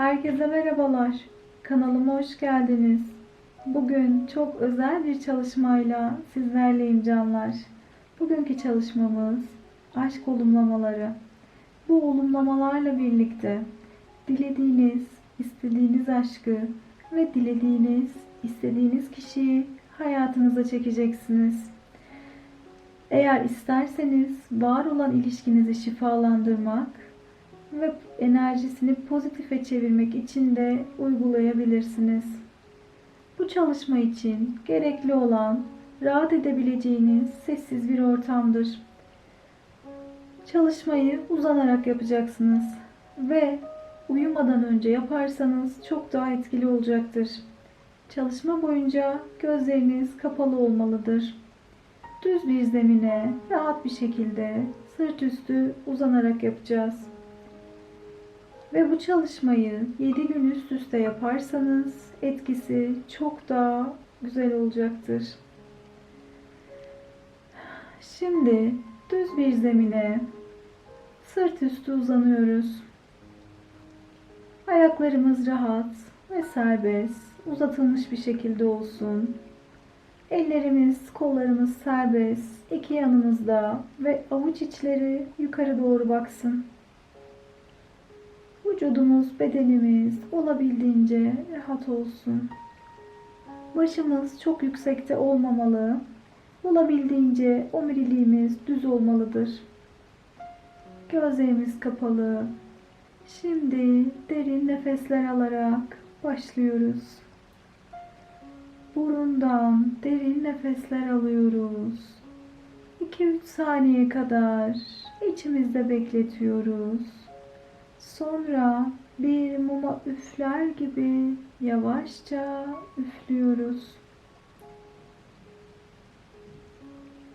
Herkese merhabalar. Kanalıma hoş geldiniz. Bugün çok özel bir çalışmayla sizlerleyim canlar. Bugünkü çalışmamız aşk olumlamaları. Bu olumlamalarla birlikte dilediğiniz, istediğiniz aşkı ve dilediğiniz, istediğiniz kişiyi hayatınıza çekeceksiniz. Eğer isterseniz var olan ilişkinizi şifalandırmak ve enerjisini pozitife çevirmek için de uygulayabilirsiniz. Bu çalışma için gerekli olan rahat edebileceğiniz sessiz bir ortamdır. Çalışmayı uzanarak yapacaksınız ve uyumadan önce yaparsanız çok daha etkili olacaktır. Çalışma boyunca gözleriniz kapalı olmalıdır. Düz bir zemine rahat bir şekilde sırt üstü uzanarak yapacağız. Ve bu çalışmayı 7 gün üst üste yaparsanız etkisi çok daha güzel olacaktır. Şimdi düz bir zemine sırt üstü uzanıyoruz. Ayaklarımız rahat ve serbest, uzatılmış bir şekilde olsun. Ellerimiz, kollarımız serbest, iki yanımızda ve avuç içleri yukarı doğru baksın. Vücudumuz, bedenimiz olabildiğince rahat olsun. Başımız çok yüksekte olmamalı. Olabildiğince omuriliğimiz düz olmalıdır. Gözlerimiz kapalı. Şimdi derin nefesler alarak başlıyoruz. Burundan derin nefesler alıyoruz. 2-3 saniye kadar içimizde bekletiyoruz. Sonra bir muma üfler gibi yavaşça üflüyoruz.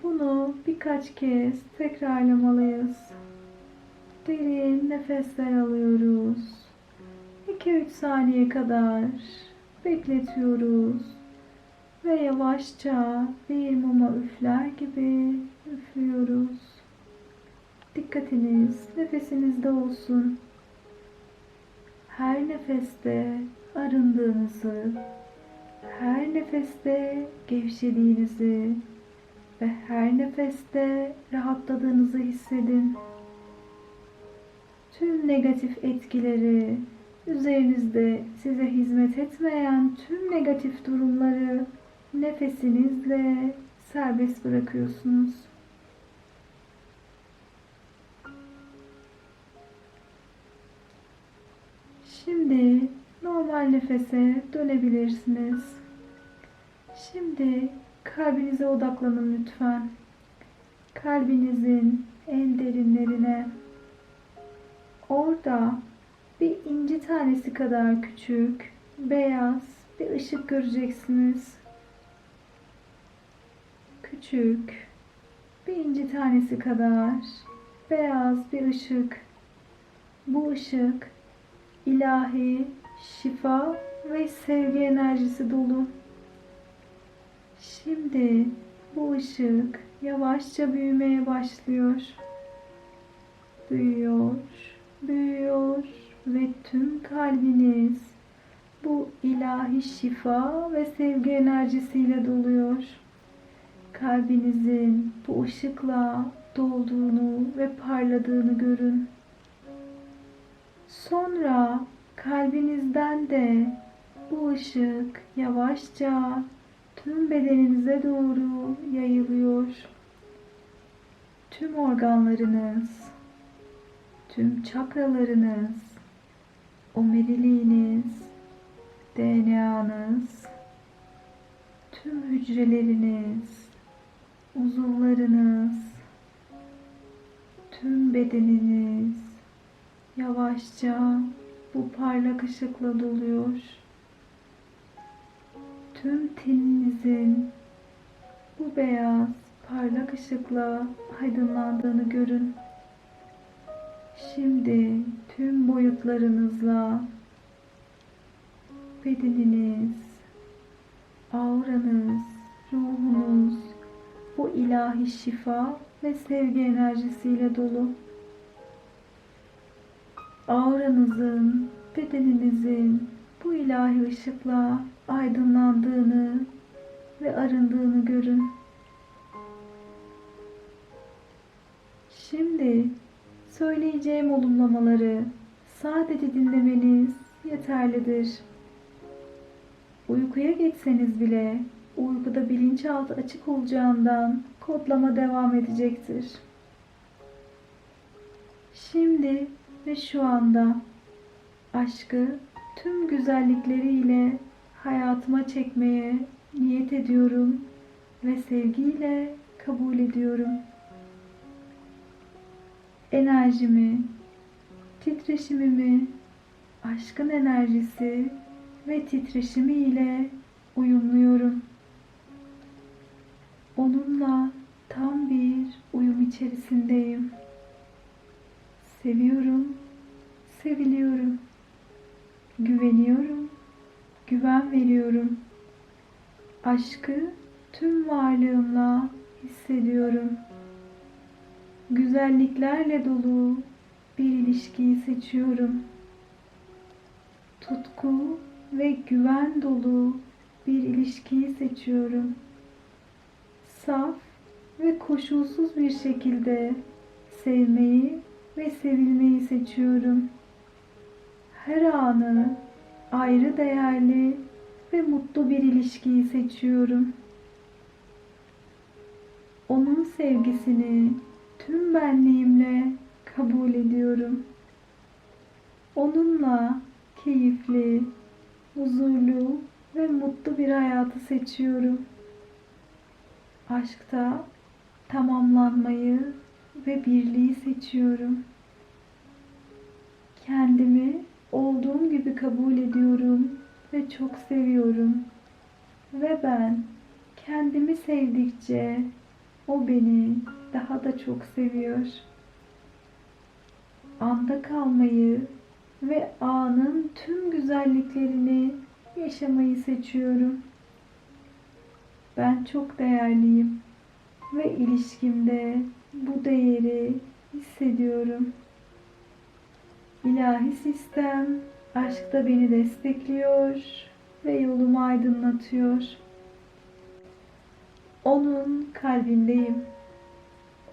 Bunu birkaç kez tekrarlamalıyız. Derin nefesler alıyoruz. 2-3 saniye kadar bekletiyoruz ve yavaşça bir muma üfler gibi üflüyoruz. Dikkatiniz nefesinizde olsun. Her nefeste arındığınızı, her nefeste gevşediğinizi ve her nefeste rahatladığınızı hissedin. Tüm negatif etkileri, üzerinizde size hizmet etmeyen tüm negatif durumları nefesinizle serbest bırakıyorsunuz. Şimdi normal nefese dönebilirsiniz. Şimdi kalbinize odaklanın lütfen. Kalbinizin en derinlerine. Orada bir inci tanesi kadar küçük, beyaz bir ışık göreceksiniz. Küçük, bir inci tanesi kadar beyaz bir ışık. Bu ışık ilahi, şifa ve sevgi enerjisi dolu. Şimdi bu ışık yavaşça büyümeye başlıyor. Büyüyor, büyüyor ve tüm kalbiniz bu ilahi şifa ve sevgi enerjisiyle doluyor. Kalbinizin bu ışıkla dolduğunu ve parladığını görün. Sonra kalbinizden de bu ışık yavaşça tüm bedeninize doğru yayılıyor. Tüm organlarınız, tüm çakralarınız, omuriliğiniz, DNA'nız, tüm hücreleriniz, uzuvlarınız, tüm bedeniniz yavaşça bu parlak ışıkla doluyor. Tüm teninizin bu beyaz parlak ışıkla aydınlandığını görün. Şimdi tüm boyutlarınızla bedeniniz, auranız, ruhunuz bu ilahi şifa ve sevgi enerjisiyle dolu. Auranızın bedeninizi ilahi ışıkla aydınlandığını ve arındığını görün. Şimdi söyleyeceğim olumlamaları sadece dinlemeniz yeterlidir. Uykuya geçseniz bile uykuda bilinçaltı açık olacağından kodlama devam edecektir. Şimdi ve şu anda aşkı tüm güzellikleriyle hayatıma çekmeye niyet ediyorum ve sevgiyle kabul ediyorum. Enerjimi, titreşimimi, aşkın enerjisi ve titreşimi ile uyumluyorum. Onunla tam bir uyum içerisindeyim. Seviyorum, seviliyorum. Güveniyorum, güven veriyorum. Aşkı tüm varlığımla hissediyorum. Güzelliklerle dolu bir ilişkiyi seçiyorum. Tutku ve güven dolu bir ilişkiyi seçiyorum. Saf ve koşulsuz bir şekilde sevmeyi ve sevilmeyi seçiyorum. Her anı ayrı değerli ve mutlu bir ilişkiyi seçiyorum. Onun sevgisini tüm benliğimle kabul ediyorum. Onunla keyifli, huzurlu ve mutlu bir hayatı seçiyorum. Aşkta tamamlanmayı ve birliği seçiyorum. Kendimi olduğum gibi kabul ediyorum ve çok seviyorum. Ve ben kendimi sevdikçe o beni daha da çok seviyor. Anda kalmayı ve anın tüm güzelliklerini yaşamayı seçiyorum. Ben çok değerliyim ve ilişkimde bu değeri hissediyorum. İlahi sistem aşkta beni destekliyor ve yolumu aydınlatıyor. Onun kalbindeyim.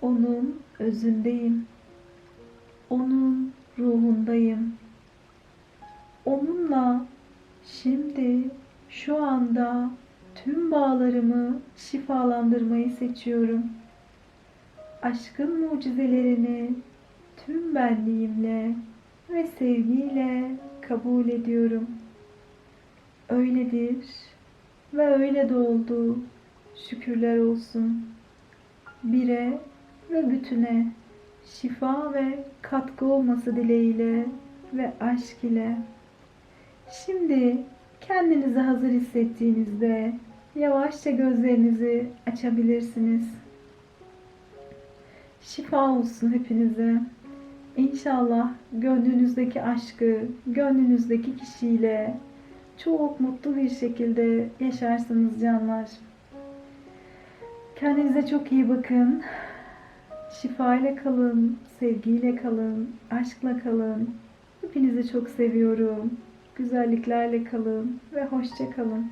Onun özündeyim. Onun ruhundayım. Onunla şimdi şu anda tüm bağlarımı şifalandırmayı seçiyorum. Aşkın mucizelerini tüm benliğimle ve sevgiyle kabul ediyorum. Öyledir ve öyle de oldu. Şükürler olsun. Bire ve bütüne şifa ve katkı olması dileğiyle ve aşk ile. Şimdi kendinizi hazır hissettiğinizde yavaşça gözlerinizi açabilirsiniz. Şifa olsun hepinize. İnşallah gönlünüzdeki aşkı, gönlünüzdeki kişiyle çok mutlu bir şekilde yaşarsınız canlar. Kendinize çok iyi bakın. Şifayla kalın, sevgiyle kalın, aşkla kalın. Hepinizi çok seviyorum. Güzelliklerle kalın ve hoşça kalın.